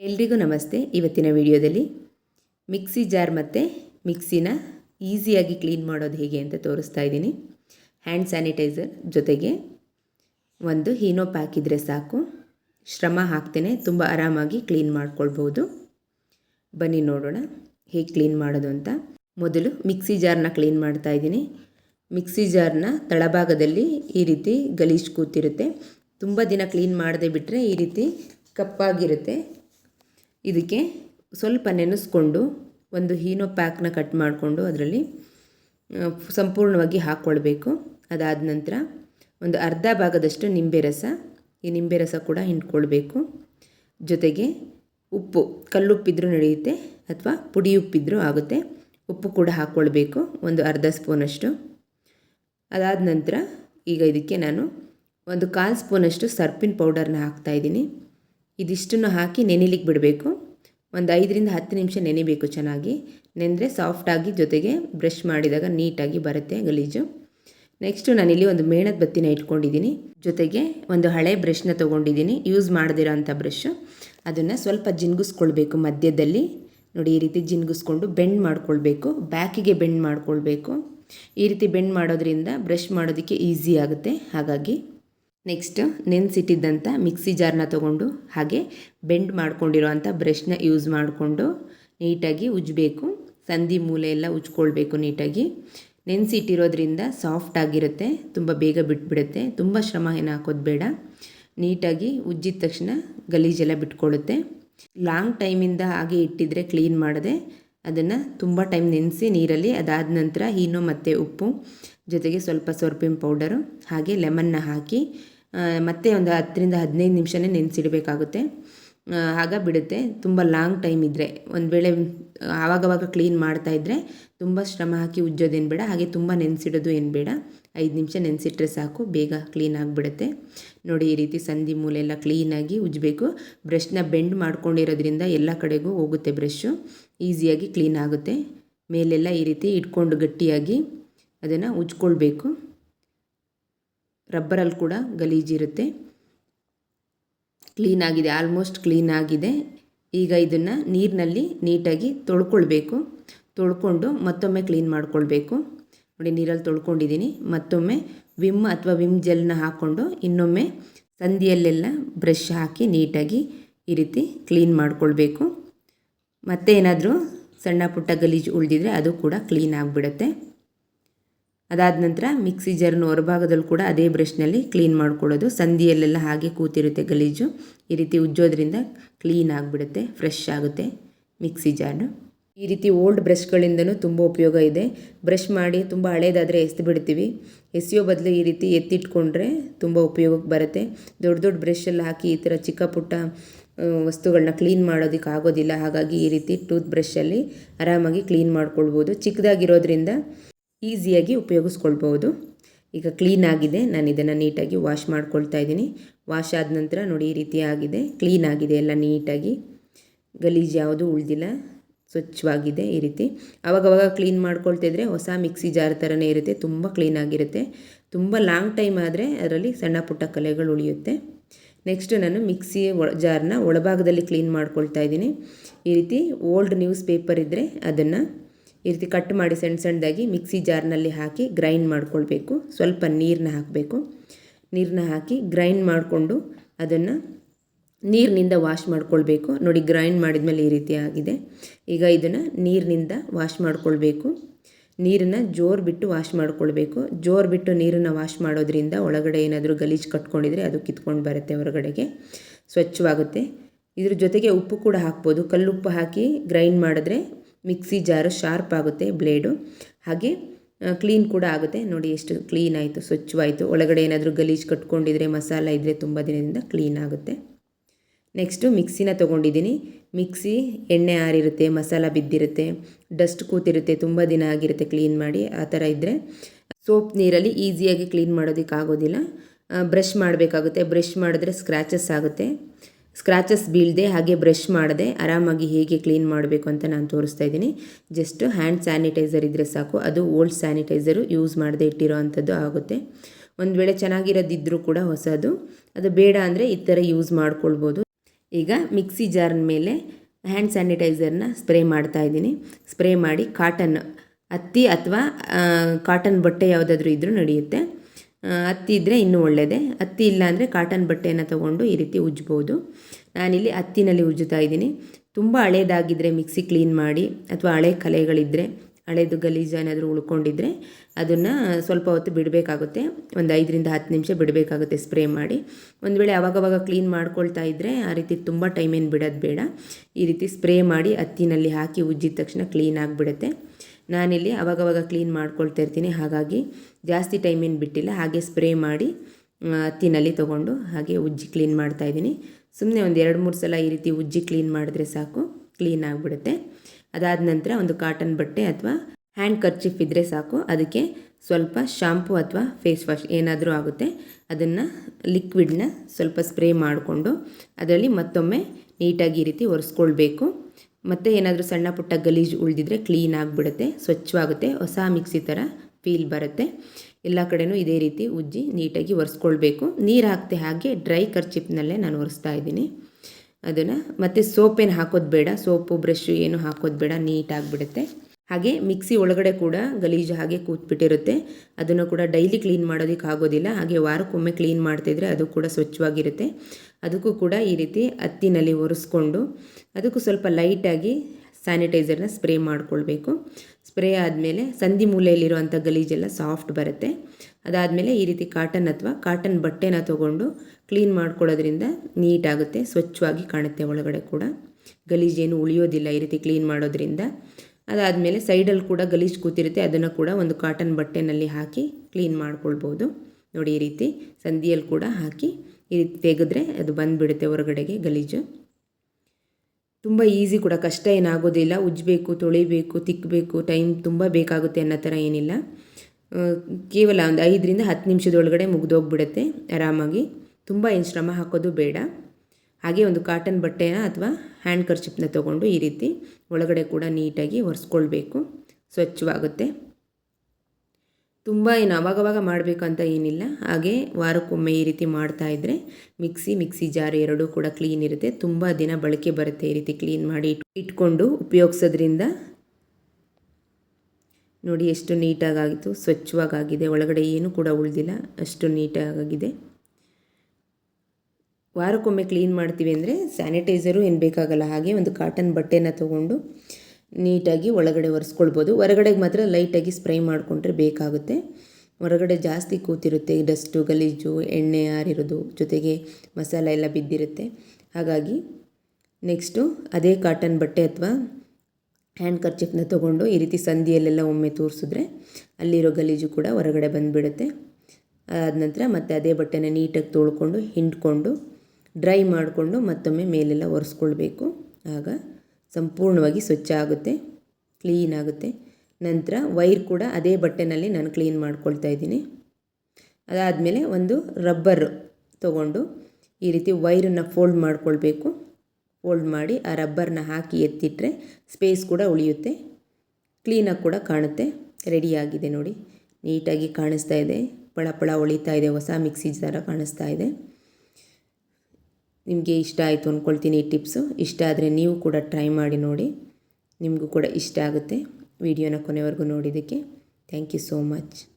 ಎಲ್ರಿಗೂ ನಮಸ್ತೆ. ಇವತ್ತಿನ ವಿಡಿಯೋದಲ್ಲಿ ಮಿಕ್ಸಿ ಜಾರ್ ಮತ್ತು ಮಿಕ್ಸಿನ ಈಸಿಯಾಗಿ ಕ್ಲೀನ್ ಮಾಡೋದು ಹೇಗೆ ಅಂತ ತೋರಿಸ್ತಾ ಇದ್ದೀನಿ. ಹ್ಯಾಂಡ್ ಸ್ಯಾನಿಟೈಸರ್ ಜೊತೆಗೆ ಒಂದು ಹೀನೋ ಇದ್ದರೆ ಸಾಕು. ಶ್ರಮ ಹಾಕ್ತೇನೆ, ತುಂಬ ಆರಾಮಾಗಿ ಕ್ಲೀನ್ ಮಾಡ್ಕೊಳ್ಬೋದು. ಬನ್ನಿ ನೋಡೋಣ ಹೇಗೆ ಕ್ಲೀನ್ ಮಾಡೋದು ಅಂತ. ಮೊದಲು ಮಿಕ್ಸಿ ಜಾರ್ನ ಕ್ಲೀನ್ ಮಾಡ್ತಾ ಇದ್ದೀನಿ. ಮಿಕ್ಸಿ ಜಾರ್ನ ತಳಭಾಗದಲ್ಲಿ ಈ ರೀತಿ ಗಲೀಜು ಕೂತಿರುತ್ತೆ. ತುಂಬ ದಿನ ಕ್ಲೀನ್ ಮಾಡದೆ ಬಿಟ್ಟರೆ ಈ ರೀತಿ ಕಪ್ಪಾಗಿರುತ್ತೆ. ಇದಕ್ಕೆ ಸ್ವಲ್ಪ ನೆನೆಸ್ಕೊಂಡು ಒಂದು ಹೀನೋ ಪ್ಯಾಕ್ನ ಕಟ್ ಮಾಡಿಕೊಂಡು ಅದರಲ್ಲಿ ಸಂಪೂರ್ಣವಾಗಿ ಹಾಕ್ಕೊಳ್ಬೇಕು. ಅದಾದ ನಂತರ ಒಂದು ಅರ್ಧ ಭಾಗದಷ್ಟು ನಿಂಬೆ ರಸ ಈ ನಿಂಬೆ ರಸ ಕೂಡ ಹಿಂಡ್ಕೊಳ್ಬೇಕು. ಜೊತೆಗೆ ಉಪ್ಪು, ಕಲ್ಲುಪ್ಪಿದ್ರೂ ನಡೆಯುತ್ತೆ ಅಥವಾ ಪುಡಿ ಉಪ್ಪಿದ್ರೂ ಆಗುತ್ತೆ. ಉಪ್ಪು ಕೂಡ ಹಾಕ್ಕೊಳ್ಬೇಕು, ಒಂದು ಅರ್ಧ ಸ್ಪೂನಷ್ಟು. ಅದಾದ ನಂತರ ಈಗ ಇದಕ್ಕೆ ನಾನು ಒಂದು ಕಾಲು ಸ್ಪೂನಷ್ಟು ಸರ್ಪಿನ ಪೌಡರ್ನ ಹಾಕ್ತಾಯಿದ್ದೀನಿ ಇದಿಷ್ಟನ್ನು ಹಾಕಿ ನೆನಿಲಿಕ್ಕೆ ಬಿಡಬೇಕು. ಒಂದು ಐದರಿಂದ ಹತ್ತು ನಿಮಿಷ ನೆನೆಬೇಕು ಚೆನ್ನಾಗಿ. ನೆನೆದ್ರೆ ಸಾಫ್ಟಾಗಿ ಜೊತೆಗೆ ಬ್ರಷ್ ಮಾಡಿದಾಗ ನೀಟಾಗಿ ಬರುತ್ತೆ ಗಲೀಜು. ನೆಕ್ಸ್ಟು ನಾನಿಲ್ಲಿ ಒಂದು ಮೇಣದ ಬತ್ತಿನ ಇಟ್ಕೊಂಡಿದ್ದೀನಿ. ಜೊತೆಗೆ ಒಂದು ಹಳೆ ಬ್ರಷ್ನ ತೊಗೊಂಡಿದ್ದೀನಿ. ಯೂಸ್ ಮಾಡದಿರೋ ಅಂಥ ಬ್ರಷ್ ಅದನ್ನು ಸ್ವಲ್ಪ ಜಿನ್ಗಿಸ್ಕೊಳ್ಬೇಕು ಮಧ್ಯದಲ್ಲಿ. ನೋಡಿ, ಈ ರೀತಿ ಜಿನ್ಗಿಸ್ಕೊಂಡು ಬೆಂಡ್ ಮಾಡ್ಕೊಳ್ಬೇಕು. ಬ್ಯಾಕಿಗೆ ಬೆಂಡ್ ಮಾಡ್ಕೊಳ್ಬೇಕು. ಈ ರೀತಿ ಬೆಂಡ್ ಮಾಡೋದ್ರಿಂದ ಬ್ರಷ್ ಮಾಡೋದಕ್ಕೆ ಈಸಿ ಆಗುತ್ತೆ. ಹಾಗಾಗಿ ನೆಕ್ಸ್ಟ್ ನೆನೆಸಿಟ್ಟಿದ್ದಂಥ ಮಿಕ್ಸಿ ಜಾರ್ನ ತೊಗೊಂಡು ಹಾಗೆ ಬೆಂಡ್ ಮಾಡ್ಕೊಂಡಿರೋ ಅಂಥ ಬ್ರಷ್ನ ಯೂಸ್ ಮಾಡಿಕೊಂಡು ನೀಟಾಗಿ ಉಜ್ಜಬೇಕು. ಸಂಧಿ ಮೂಲೆ ಎಲ್ಲ ಉಜ್ಕೊಳ್ಬೇಕು ನೀಟಾಗಿ. ನೆನೆಸಿಟ್ಟಿರೋದ್ರಿಂದ ಸಾಫ್ಟ್ ಆಗಿರುತ್ತೆ, ತುಂಬ ಬೇಗ ಬಿಟ್ಬಿಡುತ್ತೆ, ತುಂಬ ಶ್ರಮ ಏನು ಹಾಕೋದು ಬೇಡ. ನೀಟಾಗಿ ಉಜ್ಜಿದ ತಕ್ಷಣ ಗಲೀಜೆಲ್ಲ ಬಿಟ್ಕೊಳ್ಳುತ್ತೆ. ಲಾಂಗ್ ಟೈಮಿಂದ ಹಾಗೆ ಇಟ್ಟಿದ್ರೆ ಕ್ಲೀನ್ ಮಾಡದೆ ಅದನ್ನು ತುಂಬ ಟೈಮ್ ನೆನೆಸಿ ನೀರಲ್ಲಿ ಅದಾದ ನಂತರ ಹೀನೋ ಮತ್ತು ಉಪ್ಪು ಜೊತೆಗೆ ಸ್ವಲ್ಪ ಸೊರ್ಪಿನ ಪೌಡರು ಹಾಗೆ ಲೆಮನ್ನ ಹಾಕಿ ಮತ್ತೆ ಒಂದು ಹತ್ತರಿಂದ ಹದಿನೈದು ನಿಮಿಷನೇ ನೆನೆಸಿಡಬೇಕಾಗುತ್ತೆ. ಆಗ ಬಿಡುತ್ತೆ. ತುಂಬ ಲಾಂಗ್ ಟೈಮ್ ಇದ್ದರೆ ಒಂದು ವೇಳೆ ಆವಾಗವಾಗ ಕ್ಲೀನ್ ಮಾಡ್ತಾ ಇದ್ದರೆ ತುಂಬ ಶ್ರಮ ಹಾಕಿ ಉಜ್ಜೋದೇನು ಬೇಡ, ಹಾಗೆ ತುಂಬ ನೆನೆಸಿಡೋದು ಏನು ಬೇಡ. ಐದು ನಿಮಿಷ ನೆನೆಸಿಟ್ರೆ ಸಾಕು, ಬೇಗ ಕ್ಲೀನ್ ಆಗಿಬಿಡುತ್ತೆ. ನೋಡಿ, ಈ ರೀತಿ ಸಂಧಿ ಮೂಲೆ ಎಲ್ಲ ಕ್ಲೀನಾಗಿ ಉಜ್ಜಬೇಕು. ಬ್ರಷ್ನ ಬೆಂಡ್ ಮಾಡ್ಕೊಂಡಿರೋದ್ರಿಂದ ಎಲ್ಲ ಕಡೆಗೂ ಹೋಗುತ್ತೆ ಬ್ರಷ್ಷು. ಈಸಿಯಾಗಿ ಕ್ಲೀನ್ ಆಗುತ್ತೆ. ಮೇಲೆಲ್ಲ ಈ ರೀತಿ ಇಟ್ಕೊಂಡು ಗಟ್ಟಿಯಾಗಿ ಅದನ್ನು ಉಜ್ಕೊಳ್ಬೇಕು. ರಬ್ಬರಲ್ಲಿ ಕೂಡ ಗಲೀಜಿರುತ್ತೆ ಕ್ಲೀನ್ ಆಗಿದೆ ಆಲ್ಮೋಸ್ಟ್ ಕ್ಲೀನ್ ಆಗಿದೆ. ಈಗ ಇದನ್ನು ನೀರಿನಲ್ಲಿ ನೀಟಾಗಿ ತೊಳ್ಕೊಳ್ಬೇಕು. ತೊಳ್ಕೊಂಡು ಮತ್ತೊಮ್ಮೆ ಕ್ಲೀನ್ ಮಾಡ್ಕೊಳ್ಬೇಕು. ನೋಡಿ, ನೀರಲ್ಲಿ ತೊಳ್ಕೊಂಡಿದ್ದೀನಿ. ಮತ್ತೊಮ್ಮೆ ವಿಮ್ ಅಥವಾ ವಿಮ್ ಜೆಲ್ನ ಹಾಕ್ಕೊಂಡು ಇನ್ನೊಮ್ಮೆ ಸಂದಿಯಲ್ಲೆಲ್ಲ ಬ್ರಷ್ ಹಾಕಿ ನೀಟಾಗಿ ಈ ರೀತಿ ಕ್ಲೀನ್ ಮಾಡ್ಕೊಳ್ಬೇಕು. ಮತ್ತೆ ಏನಾದರೂ ಸಣ್ಣ ಪುಟ್ಟ ಗಲೀಜು ಉಳಿದಿದ್ರೆ ಅದು ಕೂಡ ಕ್ಲೀನ್ ಆಗಿಬಿಡುತ್ತೆ. ಅದಾದ ನಂತರ ಮಿಕ್ಸಿ ಜಾರ್ನ ಹೊರಭಾಗದಲ್ಲೂ ಕೂಡ ಅದೇ ಬ್ರಷ್ನಲ್ಲಿ ಕ್ಲೀನ್ ಮಾಡ್ಕೊಳ್ಳೋದು. ಸಂದಿಯಲ್ಲೆಲ್ಲ ಹಾಗೆ ಕೂತಿರುತ್ತೆ ಗಲೀಜು. ಈ ರೀತಿ ಉಜ್ಜೋದ್ರಿಂದ ಕ್ಲೀನ್ ಆಗಿಬಿಡುತ್ತೆ ಫ್ರೆಶ್ ಆಗುತ್ತೆ ಮಿಕ್ಸಿ ಜಾರು. ಈ ರೀತಿ ಓಲ್ಡ್ ಬ್ರಷ್ಗಳಿಂದನೂ ತುಂಬ ಉಪಯೋಗ ಇದೆ. ಬ್ರಷ್ ಮಾಡಿ ತುಂಬ ಹಳೇದಾದರೆ ಎಸ್ದು ಬಿಡ್ತೀವಿ ಎಸೆಯೋ ಬದಲು ಈ ರೀತಿ ಎತ್ತಿಟ್ಕೊಂಡ್ರೆ ತುಂಬ ಉಪಯೋಗಕ್ಕೆ ಬರುತ್ತೆ. ದೊಡ್ಡ ದೊಡ್ಡ ಬ್ರಷಲ್ಲಿ ಹಾಕಿ ಈ ಥರ ಚಿಕ್ಕ ಪುಟ್ಟ ವಸ್ತುಗಳನ್ನ ಕ್ಲೀನ್ ಮಾಡೋದಕ್ಕೆ ಆಗೋದಿಲ್ಲ. ಹಾಗಾಗಿ ಈ ರೀತಿ ಟೂತ್ ಬ್ರಷಲ್ಲಿ ಆರಾಮಾಗಿ ಕ್ಲೀನ್ ಮಾಡ್ಕೊಳ್ಬೋದು. ಚಿಕ್ಕದಾಗಿರೋದ್ರಿಂದ ಈಸಿಯಾಗಿ ಉಪಯೋಗಿಸ್ಕೊಳ್ಬೋದು ಈಗ ಕ್ಲೀನ್ ಆಗಿದೆ. ನಾನು ಇದನ್ನು ನೀಟಾಗಿ ವಾಶ್ ಮಾಡ್ಕೊಳ್ತಾ ಇದ್ದೀನಿ. ವಾಶ್ ಆದ ನಂತರ ನೋಡಿ ಈ ರೀತಿ ಆಗಿದೆ. ಕ್ಲೀನ್ ಆಗಿದೆ ಎಲ್ಲ ನೀಟಾಗಿ. ಗಲೀಜು ಯಾವುದು ಉಳಿದಿಲ್ಲ. ಸ್ವಚ್ಛವಾಗಿದೆ ಈ ರೀತಿ. ಅವಾಗವಾಗ ಕ್ಲೀನ್ ಮಾಡ್ಕೊಳ್ತಿದ್ರೆ ಹೊಸ ಮಿಕ್ಸಿ ಜಾರ್ ಥರನೇ ಇರುತ್ತೆ. ತುಂಬ ಕ್ಲೀನಾಗಿರುತ್ತೆ ತುಂಬ ಲಾಂಗ್ ಟೈಮ್ ಆದರೆ ಅದರಲ್ಲಿ ಸಣ್ಣ ಪುಟ್ಟ ಕಲೆಗಳು ಉಳಿಯುತ್ತೆ. ನೆಕ್ಸ್ಟು ನಾನು ಮಿಕ್ಸಿ ಜಾರ್ನ ಒಳಭಾಗದಲ್ಲಿ ಕ್ಲೀನ್ ಮಾಡ್ಕೊಳ್ತಾ ಇದ್ದೀನಿ. ಈ ರೀತಿ ಓಲ್ಡ್ ನ್ಯೂಸ್ ಪೇಪರ್ ಇದ್ದರೆ ಅದನ್ನು ಈ ರೀತಿ ಕಟ್ ಮಾಡಿ ಸಣ್ಣ ಸಣ್ಣದಾಗಿ ಮಿಕ್ಸಿ ಜಾರ್ನಲ್ಲಿ ಹಾಕಿ ಗ್ರೈಂಡ್ ಮಾಡ್ಕೊಳ್ಬೇಕು. ಸ್ವಲ್ಪ ನೀರನ್ನ ಹಾಕಬೇಕು. ನೀರನ್ನ ಹಾಕಿ ಗ್ರೈಂಡ್ ಮಾಡಿಕೊಂಡು ಅದನ್ನು ನೀರಿನಿಂದ ವಾಶ್ ಮಾಡ್ಕೊಳ್ಬೇಕು. ನೋಡಿ ಗ್ರೈಂಡ್ ಮಾಡಿದ್ಮೇಲೆ ಈ ರೀತಿ ಆಗಿದೆ. ಈಗ ಇದನ್ನು ನೀರಿನಿಂದ ವಾಶ್ ಮಾಡ್ಕೊಳ್ಬೇಕು. ನೀರನ್ನು ಜೋರು ಬಿಟ್ಟು ವಾಶ್ ಮಾಡ್ಕೊಳ್ಬೇಕು. ಜೋರು ಬಿಟ್ಟು ನೀರನ್ನು ವಾಶ್ ಮಾಡೋದ್ರಿಂದ ಒಳಗಡೆ ಏನಾದರೂ ಗಲೀಜು ಕಟ್ಕೊಂಡಿದ್ರೆ ಅದು ಕಿತ್ಕೊಂಡು ಬರುತ್ತೆ ಹೊರಗಡೆಗೆ. ಸ್ವಚ್ಛವಾಗುತ್ತೆ. ಇದ್ರ ಜೊತೆಗೆ ಉಪ್ಪು ಕೂಡ ಹಾಕ್ಬೋದು. ಕಲ್ಲುಪ್ಪು ಹಾಕಿ ಗ್ರೈಂಡ್ ಮಾಡಿದ್ರೆ ಮಿಕ್ಸಿ ಜಾರು ಶಾರ್ಪ್ ಆಗುತ್ತೆ ಬ್ಲೇಡು. ಹಾಗೆ ಕ್ಲೀನ್ ಕೂಡ ಆಗುತ್ತೆ. ನೋಡಿ ಎಷ್ಟು ಕ್ಲೀನ್ ಆಯಿತು, ಸ್ವಚ್ಛವಾಯಿತು. ಒಳಗಡೆ ಏನಾದರೂ ಗಲೀಜು ಕಟ್ಕೊಂಡಿದ್ರೆ, ಮಸಾಲ ಇದ್ದರೆ ತುಂಬ ದಿನದಿಂದ ಕ್ಲೀನ್ ಆಗುತ್ತೆ. ನೆಕ್ಸ್ಟು ಮಿಕ್ಸಿನ ತೊಗೊಂಡಿದ್ದೀನಿ. ಮಿಕ್ಸಿ ಎಣ್ಣೆ ಆರಿರುತ್ತೆ, ಮಸಾಲ ಬಿದ್ದಿರುತ್ತೆ, ಡಸ್ಟ್ ಕೂತಿರುತ್ತೆ, ತುಂಬ ದಿನ ಆಗಿರುತ್ತೆ ಕ್ಲೀನ್ ಮಾಡಿ. ಆ ಥರ ಇದ್ದರೆ ಸೋಪ್ ನೀರಲ್ಲಿ ಈಸಿಯಾಗಿ ಕ್ಲೀನ್ ಮಾಡೋದಕ್ಕಾಗೋದಿಲ್ಲ. ಬ್ರಷ್ ಮಾಡಬೇಕಾಗುತ್ತೆ. ಬ್ರಷ್ ಮಾಡಿದ್ರೆ ಸ್ಕ್ರ್ಯಾಚಸ್ ಆಗುತ್ತೆ. ಸ್ಕ್ರಾಚಸ್ ಬೀಳದೆ ಹಾಗೆ ಬ್ರಷ್ ಮಾಡದೆ ಆರಾಮಾಗಿ ಹೇಗೆ ಕ್ಲೀನ್ ಮಾಡಬೇಕು ಅಂತ ನಾನು ತೋರಿಸ್ತಾ ಇದ್ದೀನಿ. ಜಸ್ಟ್ ಹ್ಯಾಂಡ್ ಸ್ಯಾನಿಟೈಸರ್ ಇದ್ದರೆ ಸಾಕು. ಅದು ಓಲ್ಡ್ ಸ್ಯಾನಿಟೈಸರು ಯೂಸ್ ಮಾಡದೆ ಇಟ್ಟಿರೋ ಅಂಥದ್ದು ಆಗುತ್ತೆ. ಒಂದು ವೇಳೆ ಚೆನ್ನಾಗಿರೋದಿದ್ದರೂ ಕೂಡ ಹೊಸದು. ಅದು ಬೇಡ ಅಂದರೆ ಈ ಥರ ಯೂಸ್ ಮಾಡ್ಕೊಳ್ಬೋದು. ಈಗ ಮಿಕ್ಸಿ ಜಾರ್ನ ಮೇಲೆ ಹ್ಯಾಂಡ್ ಸ್ಯಾನಿಟೈಸರ್ನ ಸ್ಪ್ರೇ ಮಾಡ್ತಾ ಇದ್ದೀನಿ. ಸ್ಪ್ರೇ ಮಾಡಿ ಕಾಟನ್ ಹತ್ತಿ ಅಥವಾ ಕಾಟನ್ ಬಟ್ಟೆ ಯಾವುದಾದ್ರೂ ಇದ್ದರೂ ನಡೆಯುತ್ತೆ. ಹತ್ತಿ ಇದ್ದರೆ ಇನ್ನೂ ಒಳ್ಳೆಯದೇ ಹತ್ತಿ ಇಲ್ಲ ಅಂದರೆ ಕಾಟನ್ ಬಟ್ಟೆಯನ್ನು ತಗೊಂಡು ಈ ರೀತಿ ಉಜ್ಬೋದು. ನಾನಿಲ್ಲಿ ಹತ್ತಿನಲ್ಲಿ ಉಜ್ಜುತ್ತಾ ಇದ್ದೀನಿ. ತುಂಬ ಹಳೇದಾಗಿದ್ದರೆ ಮಿಕ್ಸಿ ಕ್ಲೀನ್ ಮಾಡಿ ಅಥವಾ ಹಳೆ ಕಲೆಗಳಿದ್ದರೆ ಹಳೇದು ಗಲೀಜು ಏನಾದರೂ ಉಳ್ಕೊಂಡಿದ್ರೆ ಅದನ್ನು ಸ್ವಲ್ಪ ಹೊತ್ತು ಬಿಡಬೇಕಾಗುತ್ತೆ. ಒಂದು ಐದರಿಂದ ಹತ್ತು ನಿಮಿಷ ಬಿಡಬೇಕಾಗುತ್ತೆ ಸ್ಪ್ರೇ ಮಾಡಿ. ಒಂದು ವೇಳೆ ಅವಾಗವಾಗ ಕ್ಲೀನ್ ಮಾಡ್ಕೊಳ್ತಾ ಇದ್ದರೆ ಆ ರೀತಿ ತುಂಬ ಟೈಮ್ ಏನು ಬಿಡೋದು ಬೇಡ. ಈ ರೀತಿ ಸ್ಪ್ರೇ ಮಾಡಿ ಹತ್ತಿನಲ್ಲಿ ಹಾಕಿ ಉಜ್ಜಿದ ತಕ್ಷಣ ಕ್ಲೀನ್ ಆಗಿಬಿಡುತ್ತೆ. ನಾನಿಲ್ಲಿ ಅವಾಗವಾಗ ಕ್ಲೀನ್ ಮಾಡ್ಕೊಳ್ತಾ ಇರ್ತೀನಿ. ಹಾಗಾಗಿ ಜಾಸ್ತಿ ಟೈಮ್ ಏನು ಬಿಟ್ಟಿಲ್ಲ. ಹಾಗೆ ಸ್ಪ್ರೇ ಮಾಡಿ ಹತ್ತಿನಲ್ಲಿ ತೊಗೊಂಡು ಹಾಗೆ ಉಜ್ಜಿ ಕ್ಲೀನ್ ಮಾಡ್ತಾ ಇದ್ದೀನಿ. ಸುಮ್ಮನೆ ಒಂದು ಎರಡು ಮೂರು ಸಲ ಈ ರೀತಿ ಉಜ್ಜಿ ಕ್ಲೀನ್ ಮಾಡಿದ್ರೆ ಸಾಕು. ಕ್ಲೀನ್ ಆಗಿಬಿಡುತ್ತೆ. ಅದಾದ ನಂತರ ಒಂದು ಕಾಟನ್ ಬಟ್ಟೆ ಅಥವಾ ಹ್ಯಾಂಡ್ ಕರ್ಚಿಫ್ ಇದ್ದರೆ ಸಾಕು. ಅದಕ್ಕೆ ಸ್ವಲ್ಪ ಶಾಂಪು ಅಥವಾ ಫೇಸ್ ವಾಶ್ ಏನಾದರೂ ಆಗುತ್ತೆ. ಅದನ್ನು ಲಿಕ್ವಿಡ್ನ ಸ್ವಲ್ಪ ಸ್ಪ್ರೇ ಮಾಡಿಕೊಂಡು, ಅದರಲ್ಲಿ ಮತ್ತೊಮ್ಮೆ ನೀಟಾಗಿ ಈ ರೀತಿ ಒರೆಸ್ಕೊಳ್ಬೇಕು. ಮತ್ತು ಏನಾದರೂ ಸಣ್ಣ ಪುಟ್ಟ ಗಲೀಜು ಉಳಿದಿದ್ರೆ ಕ್ಲೀನ್ ಆಗಿಬಿಡುತ್ತೆ, ಸ್ವಚ್ಛವಾಗುತ್ತೆ, ಹೊಸ ಮಿಕ್ಸಿ ಥರ ಫೀಲ್ ಬರುತ್ತೆ. ಎಲ್ಲ ಕಡೆನೂ ಇದೇ ರೀತಿ ಉಜ್ಜಿ ನೀಟಾಗಿ ಒರೆಸ್ಕೊಳ್ಬೇಕು. ನೀರು ಹಾಕ್ತೆ ಹಾಗೆ ಡ್ರೈ ಕರ್ಚಿಪ್ನಲ್ಲೇ ನಾನು ಒರೆಸ್ತಾ ಇದ್ದೀನಿ. ಅದನ್ನು ಮತ್ತು ಸೋಪೇನು ಹಾಕೋದು ಬೇಡ, ಸೋಪು ಬ್ರಷ್ ಏನು ಹಾಕೋದು ಬೇಡ ನೀಟಾಗಿಬಿಡುತ್ತೆ ಹಾಗೆ ಮಿಕ್ಸಿ ಒಳಗಡೆ ಕೂಡ ಗಲೀಜು ಹಾಗೆ ಕೂತ್ಬಿಟ್ಟಿರುತ್ತೆ. ಅದನ್ನು ಕೂಡ ಡೈಲಿ ಕ್ಲೀನ್ ಮಾಡೋದಕ್ಕೆ ಆಗೋದಿಲ್ಲ. ಹಾಗೆ ವಾರಕ್ಕೊಮ್ಮೆ ಕ್ಲೀನ್ ಮಾಡ್ತಿದ್ರೆ ಅದು ಕೂಡ ಸ್ವಚ್ಛವಾಗಿರುತ್ತೆ. ಅದಕ್ಕೂ ಕೂಡ ಈ ರೀತಿ ಹತ್ತಿನಲ್ಲಿ ಒರೆಸ್ಕೊಂಡು ಅದಕ್ಕೂ ಸ್ವಲ್ಪ ಲೈಟಾಗಿ ಸ್ಯಾನಿಟೈಸರ್ನ ಸ್ಪ್ರೇ ಮಾಡಿಕೊಳ್ಬೇಕು. ಸ್ಪ್ರೇ ಆದಮೇಲೆ ಸಂಧಿ ಮೂಲೆಯಲ್ಲಿರುವಂಥ ಗಲೀಜೆಲ್ಲ ಸಾಫ್ಟ್ ಬರುತ್ತೆ. ಅದಾದಮೇಲೆ ಈ ರೀತಿ ಕಾಟನ್ ಅಥವಾ ಕಾಟನ್ ಬಟ್ಟೆನ ತೊಗೊಂಡು ಕ್ಲೀನ್ ಮಾಡ್ಕೊಳ್ಳೋದ್ರಿಂದ ನೀಟಾಗುತ್ತೆ, ಸ್ವಚ್ಛವಾಗಿ ಕಾಣುತ್ತೆ ಒಳಗಡೆ ಕೂಡ. ಗಲೀಜೇನು ಉಳಿಯೋದಿಲ್ಲ ಈ ರೀತಿ ಕ್ಲೀನ್ ಮಾಡೋದ್ರಿಂದ. ಅದಾದಮೇಲೆ ಸೈಡಲ್ಲಿ ಕೂಡ ಗಲೀಜು ಕೂತಿರುತ್ತೆ, ಅದನ್ನು ಕೂಡ ಒಂದು ಕಾಟನ್ ಬಟ್ಟೆನಲ್ಲಿ ಹಾಕಿ ಕ್ಲೀನ್ ಮಾಡ್ಕೊಳ್ಬೋದು. ನೋಡಿ ಈ ರೀತಿ ಸಂದಿಯಲ್ಲಿ ಕೂಡ ಹಾಕಿ ಈ ರೀತಿ ತೆಗೆದ್ರೆ ಅದು ಬಂದುಬಿಡುತ್ತೆ ಹೊರಗಡೆಗೆ ಗಲೀಜು. ತುಂಬ ಈಸಿ ಕೂಡ, ಕಷ್ಟ ಏನಾಗೋದಿಲ್ಲ. ಉಜ್ಜಬೇಕು, ತೊಳಿಬೇಕು ತಿಕ್ಕಬೇಕು ಟೈಮ್ ತುಂಬ ಬೇಕಾಗುತ್ತೆ ಅನ್ನೋ ಥರ ಏನಿಲ್ಲ. ಕೇವಲ ಒಂದು ಐದರಿಂದ ಹತ್ತು ನಿಮಿಷದೊಳಗಡೆ ಮುಗಿದೋಗ್ಬಿಡುತ್ತೆ ಆರಾಮಾಗಿ. ತುಂಬ ಏನು ಶ್ರಮ ಹಾಕೋದು ಬೇಡ. ಹಾಗೆ ಒಂದು ಕಾಟನ್ ಬಟ್ಟೆನ ಅಥವಾ ಹ್ಯಾಂಡ್ ಕರ್ಚಿಪ್ನ ತೊಗೊಂಡು ಈ ರೀತಿ ಒಳಗಡೆ ಕೂಡ ನೀಟಾಗಿ ಒರೆಸ್ಕೊಳ್ಬೇಕು. ಸ್ವಚ್ಛವಾಗುತ್ತೆ. ತುಂಬ ಏನು ಅವಾಗವಾಗ ಮಾಡಬೇಕು ಅಂತ ಏನಿಲ್ಲ. ಹಾಗೆ ವಾರಕ್ಕೊಮ್ಮೆ ಈ ರೀತಿ ಮಾಡ್ತಾ ಇದ್ದರೆ ಮಿಕ್ಸಿ ಮಿಕ್ಸಿ ಜಾರ್ ಎರಡೂ ಕೂಡ ಕ್ಲೀನ್ ಇರುತ್ತೆ. ತುಂಬ ದಿನ ಬಳಕೆ ಬರುತ್ತೆ ಈ ರೀತಿ ಕ್ಲೀನ್ ಮಾಡಿ ಇಟ್, ಇಟ್ಕೊಂಡು ಉಪಯೋಗಿಸೋದ್ರಿಂದ ನೋಡಿ ಎಷ್ಟು ನೀಟಾಗಾಗಿತ್ತು ಸ್ವಚ್ಛವಾಗಿದೆ ಒಳಗಡೆ ಏನೂ ಕೂಡ ಉಳಿದಿಲ್ಲ. ಅಷ್ಟು ನೀಟಾಗಿದೆ ವಾರಕ್ಕೊಮ್ಮೆ ಕ್ಲೀನ್ ಮಾಡ್ತೀವಿ ಅಂದರೆ ಸ್ಯಾನಿಟೈಸರು ಏನು ಬೇಕಾಗಲ್ಲ, ಹಾಗೆ ಒಂದು ಕಾಟನ್ ಬಟ್ಟೆನ ತೊಗೊಂಡು ನೀಟಾಗಿ ಒಳಗಡೆ ಒರೆಸ್ಕೊಳ್ಬೋದು. ಹೊರಗಡೆಗೆ ಮಾತ್ರ ಲೈಟಾಗಿ ಸ್ಪ್ರೈ ಮಾಡಿಕೊಂಡ್ರೆ ಬೇಕಾಗುತ್ತೆ. ಹೊರಗಡೆ ಜಾಸ್ತಿ ಕೂತಿರುತ್ತೆ, ಡಸ್ಟು, ಗಲೀಜು, ಎಣ್ಣೆ ಆರಿರೋದು, ಜೊತೆಗೆ ಮಸಾಲ ಎಲ್ಲ ಬಿದ್ದಿರುತ್ತೆ. ಹಾಗಾಗಿ ನೆಕ್ಸ್ಟು ಅದೇ ಕಾಟನ್ ಬಟ್ಟೆ ಅಥವಾ ಹ್ಯಾಂಡ್ ಕರ್ಚಿಪ್ನ ತೊಗೊಂಡು ಈ ರೀತಿ ಸಂದಿಯಲ್ಲೆಲ್ಲ ಒಮ್ಮೆ ತೋರಿಸಿದ್ರೆ ಅಲ್ಲಿರೋ ಗಲೀಜು ಕೂಡ ಹೊರಗಡೆ ಬಂದುಬಿಡುತ್ತೆ. ಆದ ನಂತರ ಮತ್ತೆ ಅದೇ ಬಟ್ಟೆನ ನೀಟಾಗಿ ತೊಳ್ಕೊಂಡು ಹಿಂಡ್ಕೊಂಡು ಡ್ರೈ ಮಾಡಿಕೊಂಡು ಮತ್ತೊಮ್ಮೆ ಮೇಲೆಲ್ಲ ಒರೆಸ್ಕೊಳ್ಬೇಕು. ಆಗ ಸಂಪೂರ್ಣವಾಗಿ ಸ್ವಚ್ಛ ಆಗುತ್ತೆ, ಕ್ಲೀನ್ ಆಗುತ್ತೆ. ನಂತರ ವೈರ್ ಕೂಡ ಅದೇ ಬಟ್ಟೆನಲ್ಲಿ ನಾನು ಕ್ಲೀನ್ ಮಾಡ್ಕೊಳ್ತಾ ಇದ್ದೀನಿ. ಅದಾದಮೇಲೆ ಒಂದು ರಬ್ಬರ್ ತಗೊಂಡು ಈ ರೀತಿ ವೈರನ್ನು ಫೋಲ್ಡ್ ಮಾಡಿಕೊಳ್ಬೇಕು. ಫೋಲ್ಡ್ ಮಾಡಿ ಆ ರಬ್ಬರ್ನ ಹಾಕಿ ಎತ್ತಿಟ್ರೆ ಸ್ಪೇಸ್ ಕೂಡ ಉಳಿಯುತ್ತೆ. ಕ್ಲೀನಾಗಿ ಕೂಡ ಕಾಣುತ್ತೆ. ರೆಡಿಯಾಗಿದೆ ನೋಡಿ. ನೀಟಾಗಿ ಕಾಣಿಸ್ತಾ ಇದೆ. ಪಳ ಪಳ ಹೊಳಿತಾ ಇದೆ. ಹೊಸ ಮಿಕ್ಸಿ ಥರ ಕಾಣಿಸ್ತಾ ಇದೆ. ನಿಮಗೆ ಇಷ್ಟ ಆಯಿತು ಅಂದ್ಕೊಳ್ತೀನಿ ಈ ಟಿಪ್ಸು. ಇಷ್ಟ ಆದರೆ ನೀವು ಕೂಡ ಟ್ರೈ ಮಾಡಿ ನೋಡಿ. ನಿಮಗೂ ಕೂಡ ಇಷ್ಟ ಆಗುತ್ತೆ ವಿಡಿಯೋನ ಕೊನೆವರೆಗೂ ನೋಡಿದ್ದಕ್ಕೆ. Thank you so much.